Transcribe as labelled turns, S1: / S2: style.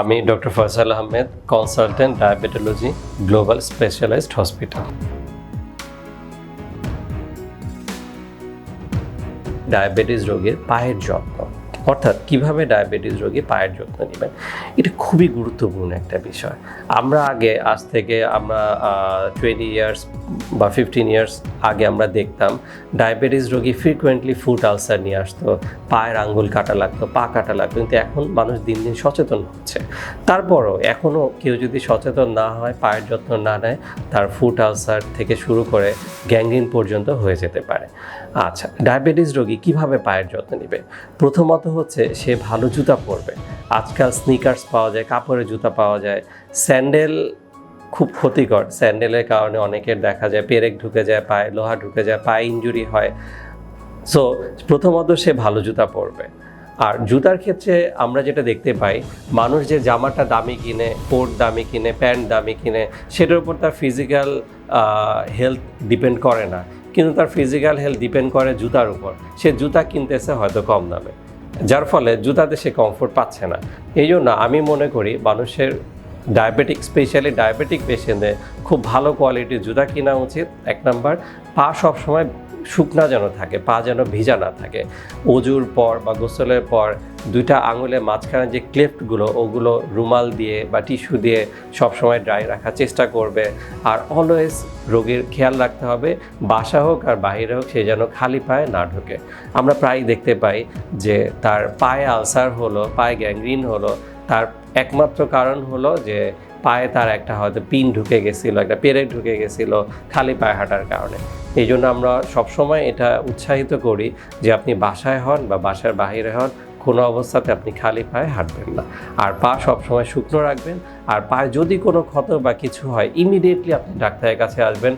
S1: আমি doctor Faisal Ahmed consultant diabetology global specialized hospital diabetes রোগীর পায়ের যত্ন। অর্থাৎ কীভাবে ডায়াবেটিস রোগী পায়ের যত্ন নেবেন? এটা খুবই গুরুত্বপূর্ণ একটা বিষয়। আমরা আগে, আজ থেকে আমরা টোয়েন্টি ইয়ার্স বা ফিফটিন ইয়ার্স আগে আমরা দেখতাম, ডায়াবেটিস রোগী ফ্রিকুয়েন্টলি ফুট আলসার নিয়ে আসতো, পায়ের আঙ্গুল কাটা লাগতো, পা কাটা লাগতো, কিন্তু এখন মানুষ দিন দিন সচেতন হচ্ছে। তারপরও এখনও কেউ যদি সচেতন না হয়, পায়ের যত্ন না নেয়, তার ফুট আলসার থেকে শুরু করে গ্যাংগ্রিন পর্যন্ত হয়ে যেতে পারে। আচ্ছা ডায়াবেটিস রোগী কীভাবে পায়ের যত্ন নেবে? প্রথমত হচ্ছে, সে ভালো জুতা পরবে। আজকাল স্নিকার্স পাওয়া যায়, কাপড়ের জুতা পাওয়া যায়, স্যান্ডেল খুব ক্ষতিকর। স্যান্ডেলের কারণে অনেকের দেখা যায় পেরেক ঢুকে যায়, পায়ে লোহা ঢুকে যায়, পায়ে ইঞ্জুরি হয়। সো প্রথমত সে ভালো জুতা পরবে। আর জুতার ক্ষেত্রে আমরা যেটা দেখতে পাই, মানুষ যে জামাটা দামি কিনে, কোট দামি কিনে, প্যান্ট দামি কিনে, সেটার উপর তার ফিজিক্যাল হেলথ ডিপেন্ড করে না। কিন্তু তার ফিজিক্যাল হেলথ ডিপেন্ড করে জুতার উপর। সে জুতা কিনতেছে হয়তো কম দামে। যার ফলে জুতাতে সে কমফোর্ট পাচ্ছে না। এই জন্য আমি মনে করি মানুষের ডায়াবেটিক, স্পেশালি ডায়াবেটিক পেশেন্টদের খুব ভালো কোয়ালিটির জুতা কেনা উচিত, এক নাম্বার। পা সবসময় শুকনা যেন থাকে, পা যেন ভিজা না থাকে। অজুর পর বা গোসলের পর দুইটা আঙুলের মাঝখানে যে ক্লেফটগুলো ওগুলো রুমাল দিয়ে বা টিস্যু দিয়ে সবসময় ড্রাই রাখার চেষ্টা করবে। আর অলওয়েজ রোগীর খেয়াল রাখতে হবে, বাসা হোক আর বাইরে হোক, সে যেন খালি পায়ে না ঢোকে। আমরা প্রায়ই দেখতে পাই যে তার পায়ে আলসার হলো, পায়ে গ্যাংগ্রিন হলো তার একমাত্র কারণ হলো যে পায়ে তার একটা হয়তো পিন ঢুকে গেছিল, একটা পেরেক ঢুকে গেছিল খালি পায়ে হাঁটার কারণে। এই জন্য আমরা সবসময় এটা উৎসাহিত করি যে আপনি বাসায় হন বা বাসার বাহিরে হন, কোনো অবস্থাতে আপনি খালি পায়ে হাঁটবেন না। আর পা সবসময় শুকনো রাখবেন, আর পায়ে যদি কোনো ক্ষত বা কিছু হয় ইমিডিয়েটলি আপনি ডাক্তারের কাছে আসবেন।